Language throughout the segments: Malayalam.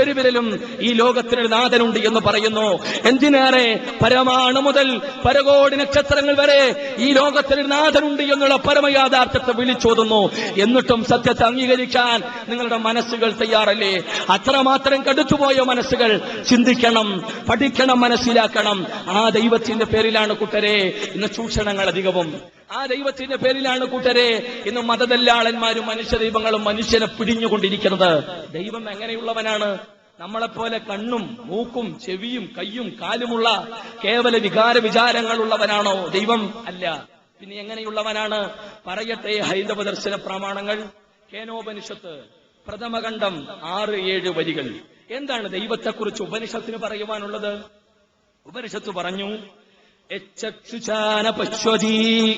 പെരുവിരലും ഈ ലോകത്തിനൊരു നാഥനുണ്ട് എന്ന് പറയുന്നു. എന്തിനേറെ? പരമാണു മുതൽ പരകോടി നക്ഷത്രങ്ങൾ വരെ ഈ ലോകത്തിനൊരു നാഥനുണ്ട് എന്നുള്ള പരമയാഥാർത്ഥ്യത്തെ വിളിച്ചോതുന്നു. എന്നിട്ടും സത്യത്തെ അംഗീകരിക്കാൻ നിങ്ങളുടെ മനസ്സുകൾ തയ്യാറല്ലേ? അത്രമാത്രം കടുത്തുപോയ മനസ്സുകൾ ചിന്തിക്കണം പഠിക്കണം മനസ്സിലാക്കണം. ആ ദൈവത്തിന്റെ പേരിലാണ് കുട്ടരെ ഇന്ന് ചൂഷണങ്ങൾ അധികവും. ആ ദൈവത്തിന്റെ പേരിലാണ് കൂട്ടരെ ഇന്ന് മതദല്ലാളന്മാരും മനുഷ്യ ദൈവങ്ങളും മനുഷ്യനെ പിടിഞ്ഞുകൊണ്ടിരിക്കുന്നത്. ദൈവം എങ്ങനെയുള്ളവനാണ്? നമ്മളെപ്പോലെ കണ്ണും മൂക്കും ചെവിയും കയ്യും കാലുമുള്ള കേവല വികാര വിചാരങ്ങളുള്ളവനാണോ? ദൈവം അല്ല. പിന്നെ എങ്ങനെയുള്ളവനാണ്? പറയട്ടെ ഹൈന്ദവ ദർശന പ്രമാണങ്ങൾ. കേനോപനിഷത്ത് പ്രഥമഖണ്ഡം ആറ് ഏഴ് വരികൾ. എന്താണ് ദൈവത്തെക്കുറിച്ച് ഉപനിഷത്തിന് പറയുവാനുള്ളത്? ഉപനിഷത്ത് പറഞ്ഞു യച്ചക്ഷുചാന പശ്വതി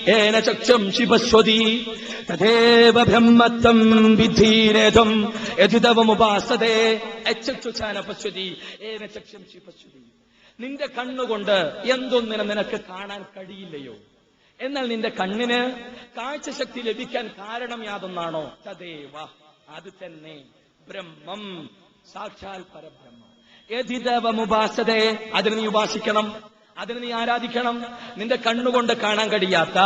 ഏന ചക്ഷം പശ്വതി തഥേവ ബ്രഹ്മത്വം വിധീരേതം യഥിതവമുപാസതേ യച്ചക്ഷുചാന പശ്വതി ഏന ചക്ഷം പശ്വതി നിന്റെ കണ്ണുകൊണ്ട് എന്തൊന്നിനെ നിനക്ക് കാണാൻ കഴിയില്ലയോ? എന്നാൽ നിന്റെ കണ്ണിന് കാഴ്ചശക്തി ലഭിക്കാൻ കാരണം യാതൊന്നാണോ? തദേവ അത് തന്നെ ബ്രഹ്മം സാക്ഷാൽ പരബ്രഹ്മം. യഥിതവമുപാസതേ അതിന് നീ ഉപാസിക്കണം. അതിന് നീ ആരാധിക്കണം? നിന്റെ കണ്ണുകൊണ്ട് കാണാൻ കഴിയാത്ത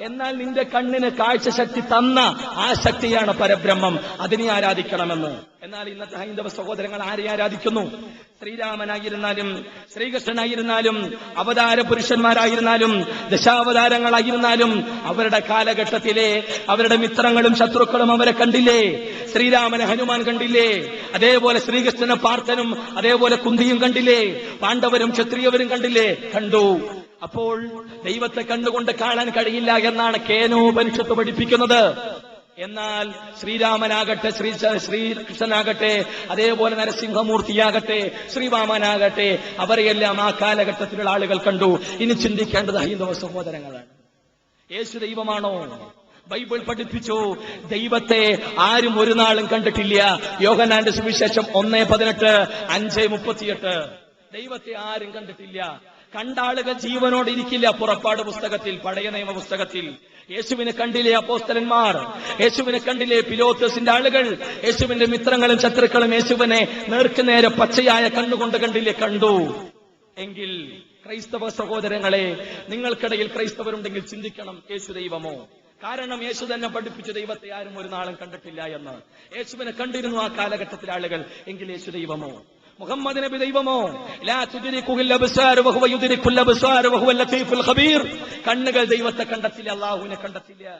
എന്നാൽ നിന്റെ കണ്ണിന് കാഴ്ചശക്തി തന്ന ആ ശക്തിയാണ് പരബ്രഹ്മം. അതിനെ ആരാധിക്കണമെന്ന്. എന്നാൽ ഇന്നത്തെ ഹൈന്ദവ സഹോദരങ്ങൾ ആരെ ആരാധിക്കുന്നു? ശ്രീരാമനായിരുന്നാലും ശ്രീകൃഷ്ണനായിരുന്നാലും അവതാര പുരുഷന്മാരായിരുന്നാലും ദശാവതാരങ്ങളായിരുന്നാലും അവരുടെ കാലഘട്ടത്തിലെ അവരുടെ മിത്രങ്ങളും ശത്രുക്കളും അവരെ കണ്ടില്ലേ? ശ്രീരാമനെ ഹനുമാൻ കണ്ടില്ലേ? അതേപോലെ ശ്രീകൃഷ്ണനെ പാർത്ഥനും അതേപോലെ കുന്തിയും കണ്ടില്ലേ? പാണ്ഡവരും ക്ഷത്രിയവരും കണ്ടില്ലേ? കണ്ടു. അപ്പോൾ ദൈവത്തെ കണ്ടുകൊണ്ട് കാണാൻ കഴിയില്ല എന്നാണ് കേനോ കേനോപനിഷത്ത് പഠിപ്പിക്കുന്നത്. എന്നാൽ ശ്രീരാമനാകട്ടെ ശ്രീ ശ്രീകൃഷ്ണനാകട്ടെ അതേപോലെ നരസിംഹമൂർത്തിയാകട്ടെ ശ്രീവാമനാകട്ടെ അവരെയെല്ലാം ആ കാലഘട്ടത്തിലുള്ള ആളുകൾ കണ്ടു. ഇനി ചിന്തിക്കേണ്ടത് ഹൈന്ദവ സഹോദരങ്ങളാണ്. യേശു ദൈവമാണോ? ബൈബിൾ പഠിപ്പിച്ചു. ദൈവത്തെ ആരും ഒരു നാളും കണ്ടിട്ടില്ല. യോഗനാന്റെ സുവിശേഷം ഒന്നേ പതിനെട്ട് അഞ്ച് മുപ്പത്തിയെട്ട്. ദൈവത്തെ ആരും കണ്ടിട്ടില്ല. കണ്ട ആളുകൾ ജീവനോട് ഇരിക്കില്ല പുറപ്പാട് പുസ്തകത്തിൽ പഴയ നിയമ പുസ്തകത്തിൽ. യേശുവിനെ കണ്ടില്ലേ അപ്പോസ്തലന്മാർ? യേശുവിനെ കണ്ടില്ലേ പിലോത്തസിന്റെ ആളുകൾ? യേശുവിന്റെ മിത്രങ്ങളും ശത്രുക്കളും യേശുവിനെ നേർക്കുനേരെ പച്ചയായ കണ്ണുകൊണ്ട് കണ്ടില്ലേ കണ്ടു? എങ്കിൽ ക്രൈസ്തവ സഹോദരങ്ങളെ നിങ്ങൾക്കിടയിൽ ക്രൈസ്തവരുണ്ടെങ്കിൽ ചിന്തിക്കണം യേശു ദൈവമോ? കാരണം യേശു തന്നെ പഠിപ്പിച്ച ദൈവത്തെ ആരും ഒരു നാളും കണ്ടിട്ടില്ല എന്ന്. യേശുവിനെ കണ്ടിരുന്നു ആ കാലഘട്ടത്തിലെ ആളുകൾ. എങ്കിൽ യേശു ദൈവമോ? മുഹമ്മദ് നബി ദൈവമോ? കണ്ണുകൾ ദൈവത്തെ കണ്ടെത്തില്ല അള്ളാഹുവിനെ കണ്ടെത്തില്ല.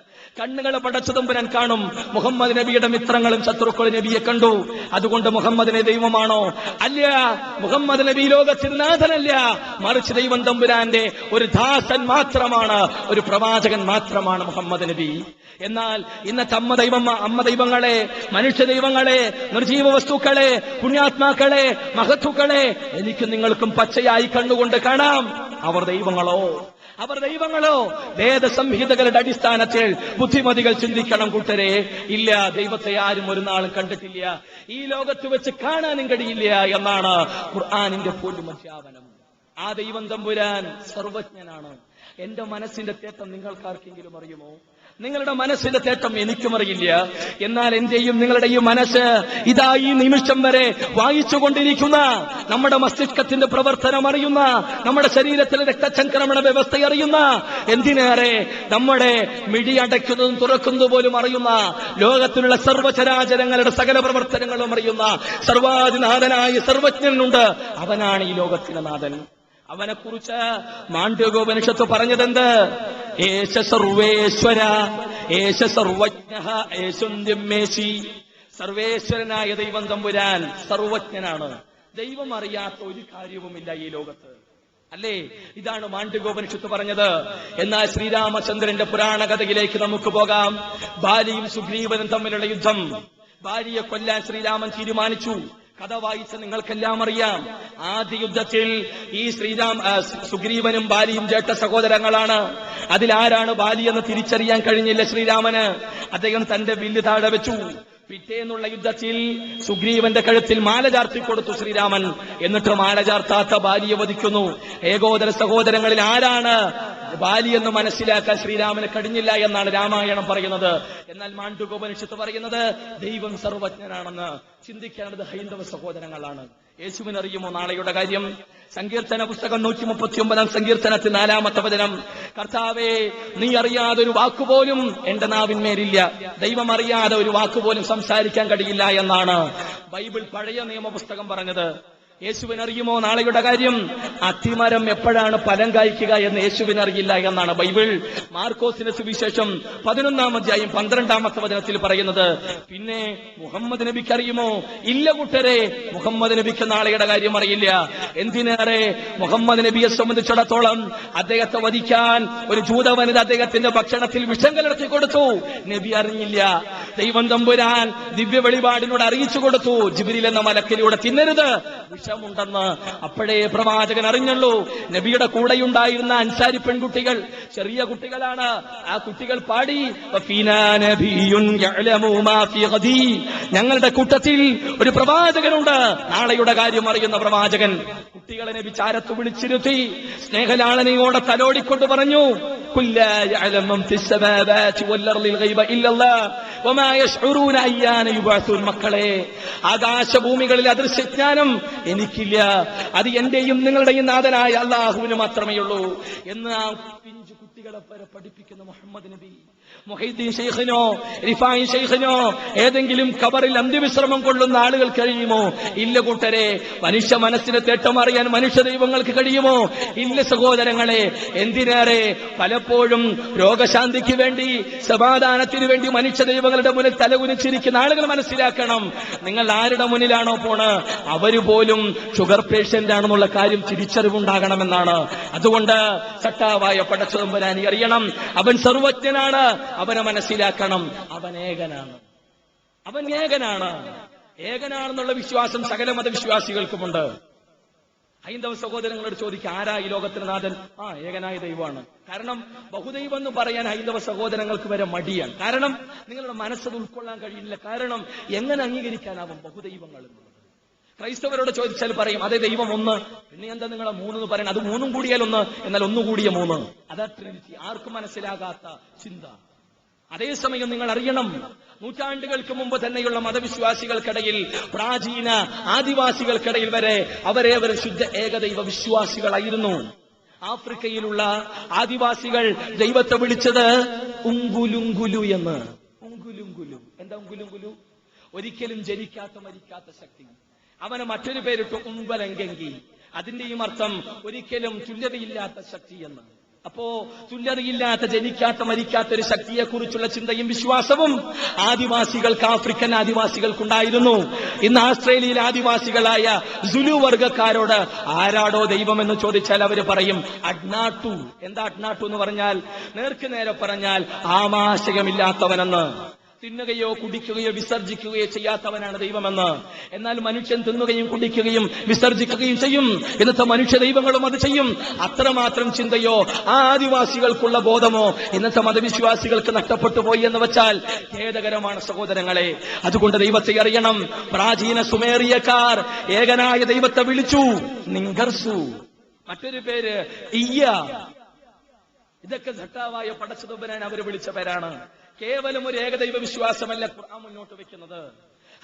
കണ്ണുകൾ പടച്ചതുമ്പുരാൻ കാണും. മുഹമ്മദ് നബിയുടെ മിത്രങ്ങളും ശത്രുക്കളും നബിയെ കണ്ടു. അതുകൊണ്ട് മുഹമ്മദിനെ ദൈവമാണോ? അല്ല മുഹമ്മദ് നബി ലോകത്തിൽ നാഥനല്ല. മറിച്ച് ദൈവം തമ്പുരാന്റെ ഒരു ദാസൻ മാത്രമാണ് ഒരു പ്രവാചകൻ മാത്രമാണ് മുഹമ്മദ് നബി. എന്നാൽ ഇന്നത്തെ അമ്മ ദൈവം അമ്മ ദൈവങ്ങളെ മനുഷ്യ ദൈവങ്ങളെ നിർജീവ വസ്തുക്കളെ പുണ്യാത്മാക്കളെ മഹത്തുക്കളെ എനിക്ക് നിങ്ങൾക്കും പച്ചയായി കണ്ണുകൊണ്ട് കാണാം. അവർ ദൈവങ്ങളോ? അവർ ദൈവങ്ങളോ? വേദസംഹിതകളുടെ അടിസ്ഥാനത്തിൽ ബുദ്ധിമതികൾ ചിന്തിക്കണം കൂട്ടരെ. ഇല്ല ദൈവത്തെ ആരും ഒരു നാളും കണ്ടിട്ടില്ല. ഈ ലോകത്ത് വെച്ച് കാണാനും കഴിയില്ല എന്നാണ് ഖുർആാനിന്റെ പോലും അധ്യാപനം. ആ ദൈവം തമ്പുരാൻ സർവജ്ഞനാണ്. എന്റെ മനസ്സിന്റെ തേട്ടം നിങ്ങൾക്കാർക്കെങ്കിലും അറിയുമോ? നിങ്ങളുടെ മനസ്സിന്റെ തേട്ടം എനിക്കും അറിയില്ല. എന്നാൽ എന്റെയും നിങ്ങളുടെയും മനസ്സ് ഇതാ ഈ നിമിഷം വരെ വായിച്ചുകൊണ്ടിരിക്കുന്ന നമ്മുടെ മസ്തിഷ്കത്തിന്റെ പ്രവർത്തനം അറിയുന്ന നമ്മുടെ ശരീരത്തിലെ രക്തചംക്രമണ വ്യവസ്ഥ അറിയുന്ന എന്തിനേറെ നമ്മുടെ മിഴി അടയ്ക്കുന്നതും തുറക്കുന്നതും പോലും അറിയുന്ന ലോകത്തിലുള്ള സർവചരാചരങ്ങളുടെ സകല പ്രവർത്തനങ്ങളും അറിയുന്ന സർവാധിനാഥനായ സർവജ്ഞനുണ്ട്. അവനാണ് ഈ ലോകത്തിന്റെ നാഥൻ. അവനെ കുറിച്ച് മാണ്ഡ്യോപനിഷത്ത് പറഞ്ഞതെന്ത്? ഏശ സർവേശ്വര ഏശ സർവജ്ഞ ഏശുന്യമേശി സർവേശ്വരനായ ദൈവം തമ്പുരാൻ സർവജ്ഞനാണ്. ദൈവം അറിയാത്ത ഒരു കാര്യവുമില്ല ഈ ലോകത്ത്. അല്ലേ? ഇതാണ് മാണ്ഡ്യഗോപനിഷത്ത് പറഞ്ഞത്. എന്നാൽ ശ്രീരാമചന്ദ്രന്റെ പുരാണ കഥയിലേക്ക് നമുക്ക് പോകാം. ഭാര്യയും സുഗ്രീവനും തമ്മിലുള്ള യുദ്ധം. ഭാര്യയെ കൊല്ലാൻ ശ്രീരാമൻ തീരുമാനിച്ചു. കഥ വായിച്ച നിങ്ങൾക്കെല്ലാം അറിയാം. ആദ്യ യുദ്ധത്തിൽ ഈ ശ്രീരാം സുഗ്രീവനും ബാലിയും ചേട്ട സഹോദരങ്ങളാണ്. അതിലാരാണ് ബാലി എന്ന് തിരിച്ചറിയാൻ കഴിഞ്ഞില്ല ശ്രീരാമന്. അദ്ദേഹം തന്റെ വില്ല് താഴെ വെച്ചു. പിറ്റേന്നുള്ള യുദ്ധത്തിൽ സുഗ്രീവന്റെ കഴുത്തിൽ മാല ചാർത്തി കൊടുത്തു ശ്രീരാമൻ. എന്നിട്ട് മാല ചാർത്താത്ത ബാലിയെ വധിക്കുന്നു. ഏകോദര സഹോദരങ്ങളിൽ ആരാണ് ബാലി എന്ന് മനസ്സിലാക്കാൻ ശ്രീരാമന് കഴിഞ്ഞില്ല എന്നാണ് രാമായണം പറയുന്നത്. എന്നാൽ മാണ്ഡുകോപനിഷത്ത് പറയുന്നത് ദൈവം സർവജ്ഞനാണെന്ന്. ചിന്തിക്കേണ്ടത് ഹൈന്ദവ സഹോദരങ്ങളാണ്. യേശുവിനറിയുമോ നാളെയുടെ കാര്യം? സങ്കീർത്തന പുസ്തകം നൂറ്റി മുപ്പത്തി ഒമ്പതാം സങ്കീർത്തനത്തിൽ നാലാമത്തെ വചനം. കർത്താവേ നീ അറിയാതെ ഒരു വാക്കുപോലും എന്റെ നാവിന്മേലില്ല. ദൈവം അറിയാതെ ഒരു വാക്കുപോലും സംസാരിക്കാൻ കഴിയില്ല എന്നാണ്. ബൈബിൾ പഴയ നിയമപുസ്തകം പറഞ്ഞത്. യേശുവിനറിയുമോ നാളെയുടെ കാര്യം? അത്തിമരം എപ്പോഴാണ് ഫലം കായ്ക്കുക എന്ന് യേശുവിനറിയില്ല എന്നാണ് ബൈബിൾ. മാർക്കോസിന്റെ സുവിശേഷം പതിനൊന്നാം അധ്യായം പന്ത്രണ്ടാമത്തെ വചനത്തിൽ പറയുന്നത് പിന്നെ മുഹമ്മദ് നബിക്ക് അറിയുമോ ഇല്ല കൂട്ടരെ മുഹമ്മദ് നബിക്ക് നാളെയുടെ കാര്യം അറിയില്ല. എന്തിനേറെ? മുഹമ്മദ് നബിയെ സംബന്ധിച്ചിടത്തോളം അദ്ദേഹത്തെ വധിക്കാൻ ഒരു ജൂത വനിത അദ്ദേഹത്തിന്റെ ഭക്ഷണത്തിൽ വിഷം കലർത്തി കൊടുത്തു. നബി അറിഞ്ഞില്ല. ദൈവം തമ്പുരാൻ ദിവ്യ വെളിപാടിനോട് അറിയിച്ചു കൊടുത്തു. ജിബിരിൽ എന്ന മലക്കിലൂടെ തിന്നരുത്. വിഷമുണ്ടെന്ന് അപ്പോഴേ പ്രവാചകൻ അറിഞ്ഞുള്ളൂ നബിയുടെ കൂടെയുണ്ടായിരുന്ന അൻസാരി പെൺകുട്ടികൾ ചെറിയ കുട്ടികളാണ്. ആ കുട്ടികൾ പാടി. ഞങ്ങളുടെ കൂട്ടത്തിൽ ഒരു പ്രവാചകനുണ്ട്. നാളെയുടെ കാര്യം അറിയുന്ന പ്രവാചകൻ കുട്ടികളെ നബി ചാരത്ത് വിളിച്ചിരുത്തി സ്നേഹലാളനയോടെ തലോടിക്കൊണ്ട് പറഞ്ഞു മക്കളെ ആകാശഭൂമികളിൽ അദൃശ്യജ്ഞാനം എനിക്കില്ല. അത് എന്റെയും നിങ്ങളുടെയും നാഥനായ അള്ളാഹുവിന് മാത്രമേ ഉള്ളൂ എന്ന് ആ പിഞ്ചു കുട്ടികളെ പഠിപ്പിക്കുന്ന മുഹമ്മദ് നബി. മൊഹീദ്ദീൻ ഷെയ്ഖിനോ റിഫായി ഷെയ്ഖിനോ ഏതെങ്കിലും കബറിൽ അന്ത്യവിശ്രമം കൊള്ളുന്ന ആളുകൾ കഴിയുമോ? ഇല്ല കൂട്ടരെ മനുഷ്യ മനസ്സിനെ തേട്ടമറിയാൻ മനുഷ്യ ദൈവങ്ങൾക്ക് കഴിയുമോ? ഇല്ല സഹോദരങ്ങളെ എന്തിനേറെ? പലപ്പോഴും രോഗശാന്തിക്ക് വേണ്ടി സമാധാനത്തിന് വേണ്ടി മനുഷ്യ ദൈവങ്ങളുടെ മുന്നിൽ തലകുനിച്ചിരിക്കുന്ന ആളുകൾ മനസ്സിലാക്കണം. നിങ്ങൾ ആരുടെ മുന്നിലാണോ പോണ്? അവർ പോലും ഷുഗർ പേഷ്യന്റ് ആണെന്നുള്ള കാര്യം തിരിച്ചറിവുണ്ടാകണമെന്നാണ്. അതുകൊണ്ട് സട്ടാവായ പടച്ചതമ്പരാനി അറിയണം. അവൻ സർവജ്ഞനാണ്. അവനെ മനസ്സിലാക്കണം. അവൻ ഏകനാണ്. അവൻ ഏകനാണ്. ഏകനാണെന്നുള്ള വിശ്വാസം സകല മതവിശ്വാസികൾക്കുമുണ്ട്. ഹൈന്ദവ സഹോദരങ്ങളോട് ചോദിക്കുക ആരാ ഈ ലോകത്തിന് നാഥൻ? ആ ഏകനായ ദൈവമാണ്. കാരണം ബഹുദൈവം എന്ന് പറയാൻ ഹൈന്ദവ സഹോദരങ്ങൾക്ക് വരെ മടിയാണ്. കാരണം നിങ്ങളുടെ മനസ്സ് ഉൾക്കൊള്ളാൻ കഴിയില്ല കാരണം എങ്ങനെ അംഗീകരിക്കാനാവും ബഹുദൈവങ്ങൾ ക്രൈസ്തവരോട് ചോദിച്ചാൽ പറയും അതേ ദൈവം ഒന്ന്. പിന്നെ എന്താ നിങ്ങളെ മൂന്ന് പറയണം അത് മൂന്നും കൂടിയാൽ ഒന്ന്. എന്നാൽ ഒന്നുകൂടിയ മൂന്ന്. അതാ ട്രിനിറ്റി ആർക്കും മനസ്സിലാകാത്ത ചിന്ത. അതേസമയം നിങ്ങൾ അറിയണം നൂറ്റാണ്ടുകൾക്ക് മുമ്പ് തന്നെയുള്ള മതവിശ്വാസികൾക്കിടയിൽ പ്രാചീന ആദിവാസികൾക്കിടയിൽ വരെ അവരെ അവർ ശുദ്ധ ഏകദൈവ വിശ്വാസികളായിരുന്നു. ആഫ്രിക്കയിലുള്ള ആദിവാസികൾ ദൈവത്തെ വിളിച്ചത് ഉങ്കുലുങ്കുലു എന്ന്. ഉങ്കുലുങ്കുലു. എന്താ ഉങ്കുലുങ്കുലു? ഒരിക്കലും ജനിക്കാത്ത മരിക്കാത്ത ശക്തി. അവന് മറ്റൊരു പേരിട്ട് ഉങ്കലങ്കി അതിന്റെയും അർത്ഥം ഒരിക്കലും തുല്യതയില്ലാത്ത ശക്തി എന്ന്. അപ്പോ തുല്യതയില്ലാത്ത ജനിക്കാത്ത മരിക്കാത്ത ഒരു ശക്തിയെ കുറിച്ചുള്ള ചിന്തയും വിശ്വാസവും ആദിവാസികൾക്ക് ആഫ്രിക്കൻ ആദിവാസികൾക്കുണ്ടായിരുന്നു. ഇന്ന് ആസ്ട്രേലിയയിൽ ആദിവാസികളായ സുലു വർഗക്കാരോട് ആരാടോ ദൈവമെന്ന് ചോദിച്ചാൽ അവർ പറയും അഡ്നാട്ടു എന്താ അഡ്നാട്ടു എന്ന് പറഞ്ഞാൽ? നേർക്ക് നേരെ പറഞ്ഞാൽ ആമാശയമില്ലാത്തവനെന്ന്. തിന്നുകയോ കുടിക്കുകയോ വിസർജിക്കുകയോ ചെയ്യാത്തവനാണ് ദൈവമെന്ന്. എന്നാൽ മനുഷ്യൻ തിന്നുകയും കുടിക്കുകയും വിസർജിക്കുകയും ചെയ്യും. ഇന്നത്തെ മനുഷ്യ ദൈവങ്ങളും അത് ചെയ്യും. അത്രമാത്രം ചിന്തയോ ആ ആദിവാസികൾക്കുള്ള ബോധമോ ഇന്നത്തെ മതവിശ്വാസികൾക്ക് നഷ്ടപ്പെട്ടു പോയി എന്ന് വെച്ചാൽ ഖേദകരമാണ് സഹോദരങ്ങളെ. അതുകൊണ്ട് ദൈവത്തെ അറിയണം. പ്രാചീന സുമേറിയക്കാർ ഏകനായ ദൈവത്തെ വിളിച്ചു. നിങ്കർസു. മറ്റൊരു പേര് ഇയ്യ. ഇതൊക്കെ ഘട്ടാവായ പടച്ചതുബനാൻ അവർ വിളിച്ച പേരാണ്. കേവലം ഒരു ഏകദൈവ വിശ്വാസമല്ല ഖുർആൻ മുന്നോട്ട് വെക്കുന്നത്.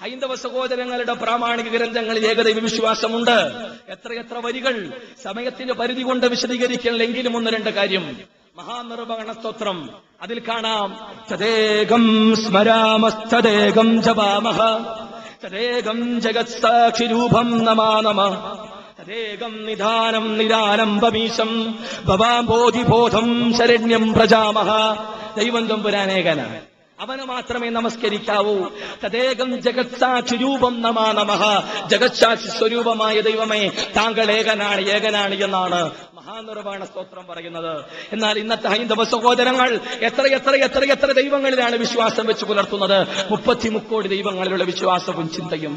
ഹൈന്ദവ സഹോദരങ്ങളുടെ പ്രാമാണിക ഗ്രന്ഥങ്ങളിൽ ഏകദൈവ വിശ്വാസമുണ്ട്. എത്രയെത്ര വരികൾ സമയത്തിന്റെ പരിധി കൊണ്ട് വിശദീകരിക്കണമെങ്കിലും ഒന്ന് രണ്ട് കാര്യം. മഹാനിർവഹണ സ്തോത്രം അതിൽ കാണാം. തദേകം സ്മരാമസ്തദേകം ജപാമഹ. തദേകം ജഗത്സാക്ഷിരൂപം നമാ നമ. തദേകം നിധാനം നിരാനം ബമീശം ഭവാം ബോധിബോധം ശരണ്യം പ്രജാമഹ. ദൈവം തമ്പുരാനേകനാണ് അവനെ മാത്രമേ നമസ്കരിക്കാവൂ. തദേകം ജഗത്സാക്ഷി രൂപം നമാ നമഹ ജഗത്സാക്ഷി സ്വരൂപമായ ദൈവമേ താങ്കൾ ഏകനാണ് ഏകനാണ് എന്നാണ് മഹാനിർവാണ സ്തോത്രം പറയുന്നത്. എന്നാൽ ഇന്നത്തെ ഹൈന്ദവ സഹോദരങ്ങൾ എത്ര എത്ര എത്ര എത്ര ദൈവങ്ങളിലാണ് വിശ്വാസം വെച്ച് പുലർത്തുന്നത്? മുപ്പത്തി മുക്കോടി ദൈവങ്ങളിലുള്ള വിശ്വാസവും ചിന്തയും.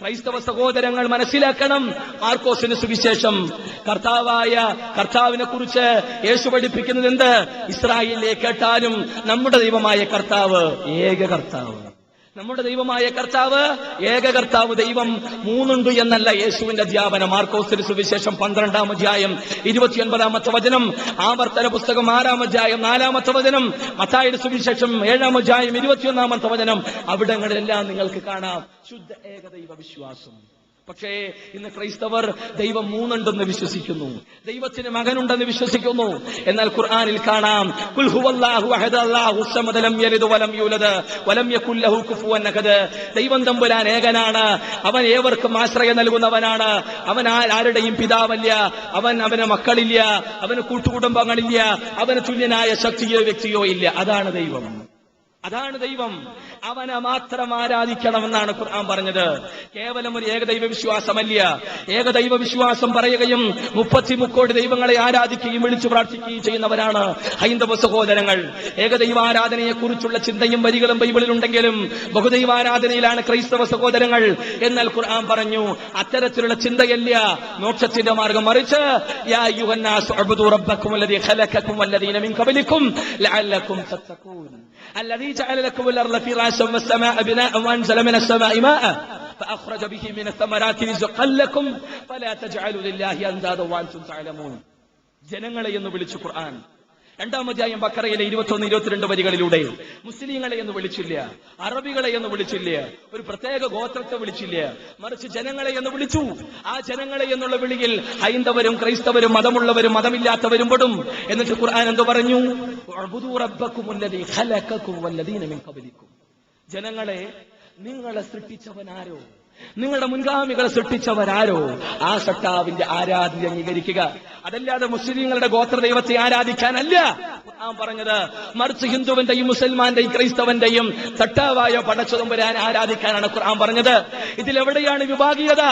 ക്രൈസ്തവ സഹോദരങ്ങൾ മനസ്സിലാക്കണം. മാർക്കോസിന് സുവിശേഷം. കർത്താവായ കർത്താവിനെ കുറിച്ച് യേശു പഠിപ്പിക്കുന്നത് എന്ത്? ഇസ്രായേലിലെ കേട്ടാലും നമ്മുടെ ദൈവമായ കർത്താവ് ഏക കർത്താവ്. നമ്മുടെ ദൈവമായ കർത്താവ് ഏക കർത്താവ് ദൈവം മൂന്നുണ്ട് എന്നല്ല യേശുവിന്റെ അധ്യാപനം മാർക്കോസിന് സുവിശേഷം പന്ത്രണ്ടാം അധ്യായം ഇരുപത്തിയൊൻപതാമത്തെ വചനം ആവർത്തന പുസ്തകം ആറാം അധ്യായം നാലാമത്തെ വചനം മത്തായുടെ സുവിശേഷം ഏഴാം അധ്യായം ഇരുപത്തിയൊന്നാമത്തെ വചനം. അവിടങ്ങളിലെല്ലാം നിങ്ങൾക്ക് കാണാം. ശുദ്ധ ഏകദൈവ വിശ്വാസം പക്ഷേ ഇന്ന് ക്രൈസ്തവർ ദൈവം മൂന്നുണ്ടെന്ന് വിശ്വസിക്കുന്നു. ദൈവത്തിന് മകനുണ്ടെന്ന് വിശ്വസിക്കുന്നു. എന്നാൽ ഖുർആനിൽ കാണാം. ദൈവം തമ്പുരാൻ ഏകനാണ്. അവൻ ഏവർക്കും ആശ്രയം നൽകുന്നവനാണ്. അവൻ ആരുടെയും പിതാവല്ല അവൻ അവന് മക്കളില്ല അവന് കൂട്ടുകുടുംബങ്ങളില്ല അവന് തുല്യനായ ശക്തിയോ വ്യക്തിയോ ഇല്ല. അതാണ് ദൈവം. അതാണ് ദൈവം. അവനെ മാത്രം ആരാധിക്കണമെന്നാണ് ഖുർആൻ പറഞ്ഞത്. കേവലം ഒരു ഏകദൈവ വിശ്വാസമല്ല. ഏകദൈവ വിശ്വാസം പറയുകയും മുപ്പത്തി മുക്കോടി ദൈവങ്ങളെ ആരാധിക്കുകയും വിളിച്ചു പ്രാർത്ഥിക്കുകയും ചെയ്യുന്നവരാണ് ഹൈന്ദവ സഹോദരങ്ങൾ. ഏകദൈവാരാധനയെ കുറിച്ചുള്ള ചിന്തയും വരികളും ബൈബിളിൽ ഉണ്ടെങ്കിലും ബഹുദൈവ ആരാധനയിലാണ് ക്രൈസ്തവ സഹോദരങ്ങൾ എന്നാൽ ഖുർആൻ പറഞ്ഞു അത്തരത്തിലുള്ള ചിന്തയല്ല. മോക്ഷത്തിന്റെ മാർഗം മറിച്ച് യാ അല്ലദീ അല്ലദീന മിൻ ഖബലിക്കും ലഅല്ലക്കും തത്തഖൂൻ. الذي جعل لكم الأرض فراشا والسماء بناء وأنزل من السماء ماء فأخرج به من الثمرات رزقا لكم فلا تجعلوا لله أندادا وأنتم تعلمون ജനങ്ങളെ എന്ന് വിളിച്ചു ഖുർആൻ രണ്ടാം അധ്യായം ബക്കറയിലെ ഇരുപത്തൊന്ന് ഇരുപത്തിരണ്ട് വരികളിലൂടെ. മുസ്ലിങ്ങളെ എന്ന് വിളിച്ചില്ല അറബികളെ എന്ന് വിളിച്ചില്ല ഒരു പ്രത്യേക ഗോത്രത്തെ വിളിച്ചില്ല. മറിച്ച് ജനങ്ങളെ എന്ന് വിളിച്ചു. ആ ജനങ്ങളെ എന്നുള്ള വിളിയിൽ ഹൈന്ദവരും ക്രൈസ്തവരും മതമുള്ളവരും മതമില്ലാത്തവരും പെടും. എന്നിട്ട് ഖുർആൻ എന്ത് പറഞ്ഞു? "ഉഅ്ബുദൂ റബ്ബക്കുമുല്ലദീ ഖലഖക്കും വല്ലദീന മിൻ ജനങ്ങളെ നിങ്ങളെ സൃഷ്ടിച്ചവനാരോ? നിങ്ങളുടെ മുൻഗാമികളെ സൃഷ്ടിച്ചവരാരോ? ആ സട്ടാവിന്റെ ആരാധ്യ അംഗീകരിക്കുക. അതല്ലാതെ മുസ്ലിങ്ങളുടെ ഗോത്രദൈവത്തെ ആരാധിക്കാനല്ല. പറഞ്ഞത് മറിച്ച് ഹിന്ദുവിന്റെയും മുസൽമാന്റെയും ക്രൈസ്തവന്റെയും തട്ടാവായ വരാൻ ആരാധിക്കാനാണ് ഖുർആൻ പറഞ്ഞത്. ഇതിലെവിടെയാണ് വിഭാഗീയത?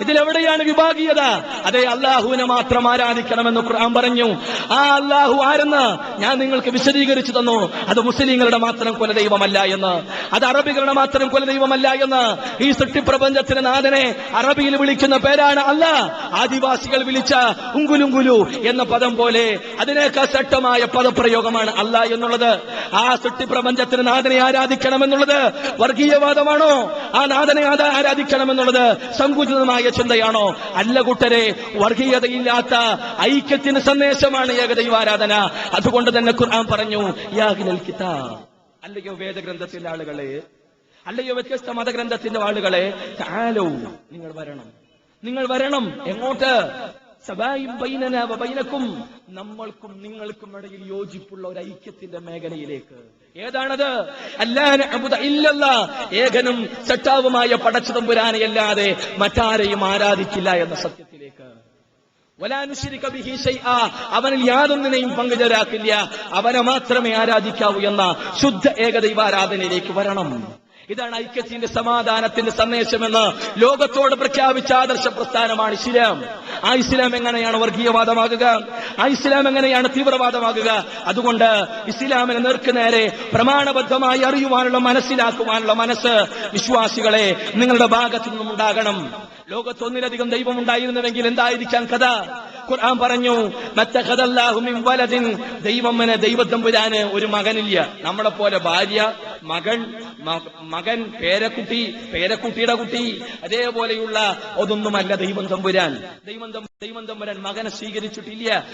ഇതിലെവിടെയാണ് വിഭാഗീയത? അതെ അള്ളാഹുവിനെ മാത്രം ആരാധിക്കണമെന്ന് ഖുർആൻ പറഞ്ഞു. ആ അള്ളാഹു ആരെന്ന് ഞാൻ നിങ്ങൾക്ക് വിശദീകരിച്ചു തന്നു. അത് മുസ്ലിങ്ങളുടെ മാത്രം കുലദൈവമല്ല എന്ന്. അത് അറബികളുടെ മാത്രം കുലദൈവമല്ല എന്ന്. ഈ സൃഷ്ടിപ്രപഞ്ചത്തിന് നാഥനെ അറബിയിൽ വിളിക്കുന്ന പേരാണ് അല്ല. ആദിവാസികൾ വിളിച്ച ഉങ്കുലുങ്കുലു എന്ന പദം പോലെ അതിനേക്കാൾ ശക്തമായ പദപ്രയോഗമാണ് അല്ല എന്നുള്ളത്. ആ സൃഷ്ടിപ്രപഞ്ചത്തിന് നാഥനെ ആരാധിക്കണമെന്നുള്ളത് വർഗീയവാദമാണോ? ആ നാഥനെ ആരാധിക്കണമെന്നുള്ളത് സങ്കുചിതമായ ചിന്തയാണോ? അല്ല കൂട്ടരെ വർഗീയതയില്ലാത്ത ഐക്യത്തിന് സന്ദേശമാണ് ഏകദൈവ ആരാധന. അതുകൊണ്ട് തന്നെ ഖുർആൻ പറഞ്ഞു അല്ലയോ വേദഗ്രന്ഥത്തിന്റെ ആളുകളെ അല്ലയോ വ്യത്യസ്ത മതഗ്രന്ഥത്തിന്റെ ആളുകളെ നിങ്ങൾ വരണം. നിങ്ങൾ വരണം. എങ്ങോട്ട്? ബൈനക്കും. നമ്മൾക്കും നിങ്ങൾക്കും ഇടയിൽ യോജിപ്പുള്ള ഒരു ഐക്യത്തിന്റെ മേഖലയിലേക്ക്. ഏതാണത്? ഇല്ലല്ല. ഏകനും സട്ടാവുമായ പടച്ചതും അല്ലാതെ മറ്റാരെയും ആരാധിക്കില്ല എന്ന സത്യത്തിലേക്ക്. അവനിൽ യാതൊന്നിനെയും പങ്കുചേരാക്കില്ല. അവനെ മാത്രമേ ആരാധിക്കാവൂ എന്ന ശുദ്ധ ഏകദൈവാരാധനയിലേക്ക് വരണം. ഇതാണ് ഐക്യത്തിന്റെ സമാധാനത്തിന്റെ സന്ദേശമെന്ന് ലോകത്തോട് പ്രഖ്യാപിച്ച ആദർശ പ്രസ്ഥാനമാണ് ഇസ്ലാം. ആ ഇസ്ലാം എങ്ങനെയാണ് വർഗീയവാദമാകുക? ആ ഇസ്ലാം എങ്ങനെയാണ് തീവ്രവാദമാകുക? അതുകൊണ്ട് ഇസ്ലാമിനെ നേർക്ക് നേരെ പ്രമാണബദ്ധമായി അറിയുവാനുള്ള മനസ്സിലാക്കുവാനുള്ള മനസ്സ് വിശ്വാസികളെ നിങ്ങളുടെ ഭാഗത്തു നിന്നും ഉണ്ടാകണം ലോകത്ത് ഒന്നിലധികം ദൈവം ഉണ്ടായിരുന്നുവെങ്കിൽ എന്തായിരിക്കാം കഥ? ഖുർആൻ പറഞ്ഞു മത്തഖദല്ലാഹു മിൻ വലദിൻ. ദൈവം എന്ന ദൈവത്തമ്പുരാന് ഒരു മകനില്ല. നമ്മളെ പോലെ ഭാര്യ മകൻ മകൻ പേരക്കുട്ടി പേരക്കുട്ടിയുടെ കുട്ടി അതേപോലെയുള്ള ഒതൊന്നുമല്ല ദൈവം തമ്പുരാൻ. ദൈവം ദൈവം തമ്പുരാൻ മകനെ സ്വീകരിച്ചിട്ടില്ല.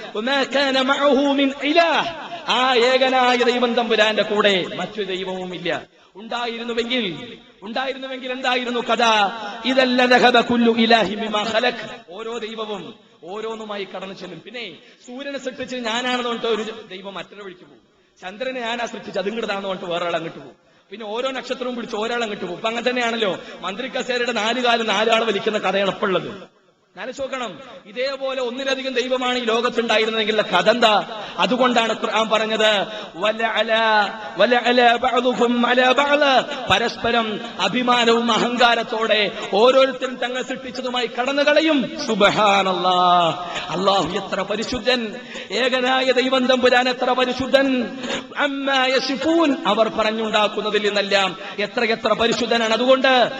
ആ ഏകനായ ദൈവം തമ്പുരാന്റെ കൂടെ മറ്റു ദൈവവുമില്ല. ഉണ്ടായിരുന്നുവെങ്കിൽ ഉണ്ടായിരുന്നുവെങ്കിൽ എന്തായിരുന്നു കഥ? ഇതല്ല ഓരോ ദൈവവും ഓരോന്നുമായി കടന്നു ചെല്ലും. പിന്നെ സൂര്യനെ സൃഷ്ടിച്ച് ഞാനാണെന്ന് പറഞ്ഞിട്ട് ഒരു ദൈവം മറ്റൊരു വിളിച്ചു പോകും. ചന്ദ്രനെ ഞാനാ സൃഷ്ടിച്ച് അതും പറഞ്ഞിട്ട് വേറെ അങ്ങോട്ട് പോകും. പിന്നെ ഓരോ നക്ഷത്രവും പിടിച്ച് ഒരാൾ അങ്ങോട്ട് പോകും. അപ്പൊ അങ്ങനെ തന്നെയാണല്ലോ. മന്ത്രി കസേരയുടെ നാല് കാലം നാലാൾ വലിക്കുന്ന കഥയാണ് ഇപ്പോഴുള്ളത് ഉള്ളത്. ചോക്കണം ഇതേപോലെ ഒന്നിലധികം ദൈവമാണ് ഈ ലോകത്തുണ്ടായിരുന്നെങ്കിൽ കഥ എന്താ? അതുകൊണ്ടാണ് ഖുർആൻ പറഞ്ഞത്. പരസ്പരം അഭിമാനവും അഹങ്കാരത്തോടെ ഓരോരുത്തരും തങ്ങൾ സൃഷ്ടിച്ചതുമായി കടന്നു കളയും അള്ളാഹു എത്ര പരിശുദ്ധൻ. ഏകനായ ദൈവം തമ്പുരാൻ എത്ര പരിശുദ്ധൻ. അവർ പറഞ്ഞുണ്ടാക്കുന്നതിൽ നിന്നെല്ലാം എത്ര എത്ര പരിശുദ്ധനാണ്. അതുകൊണ്ട്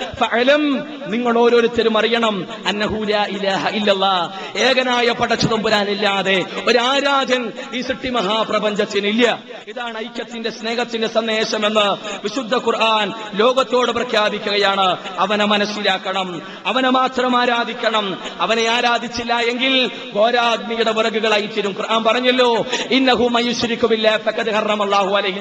നിങ്ങൾ ഓരോരുത്തരും അറിയണം. അന്നഹു ലാ ഇലാഹ ഇലാഹ ഇല്ലല്ലാ. ഏകനായ പടച്ചുതമ്പുരാനില്ലാതെ ഒരു ആരാധൻ ഈ സൃഷ്ടി മഹാപ്രപഞ്ചത്തിനില്ല. ഇതാണ് ഐക്യത്തിന്റെ സ്നേഹത്തിന്റെ സന്ദേശമെന്ന് വിശുദ്ധ ഖുർആൻ ലോകത്തോട് പ്രഖ്യാപിക്കുകയാണ്. അവനെ മനസ്സിലാക്കണം അവനെ മാത്രം ആരാധിക്കണം അവനെ ആരാധിച്ചില്ല എങ്കിൽ ഘോരാഗ്നിയുടെ വിറകുകളായി തീരും. ഖുർആൻ പറഞ്ഞല്ലോ ഇന്നഹു മയുശ്വരിക്കുമില്ല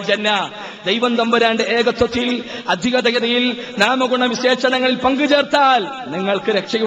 ജന്ന ദൈവം തമ്പുരാന്റെ ഏകത്വത്തിൽ അധികതയിൽ നാമഗുണ വിശേഷണങ്ങളിൽ പങ്കുചേർത്താൽ നിങ്ങൾക്ക് രക്ഷയുണ്ട്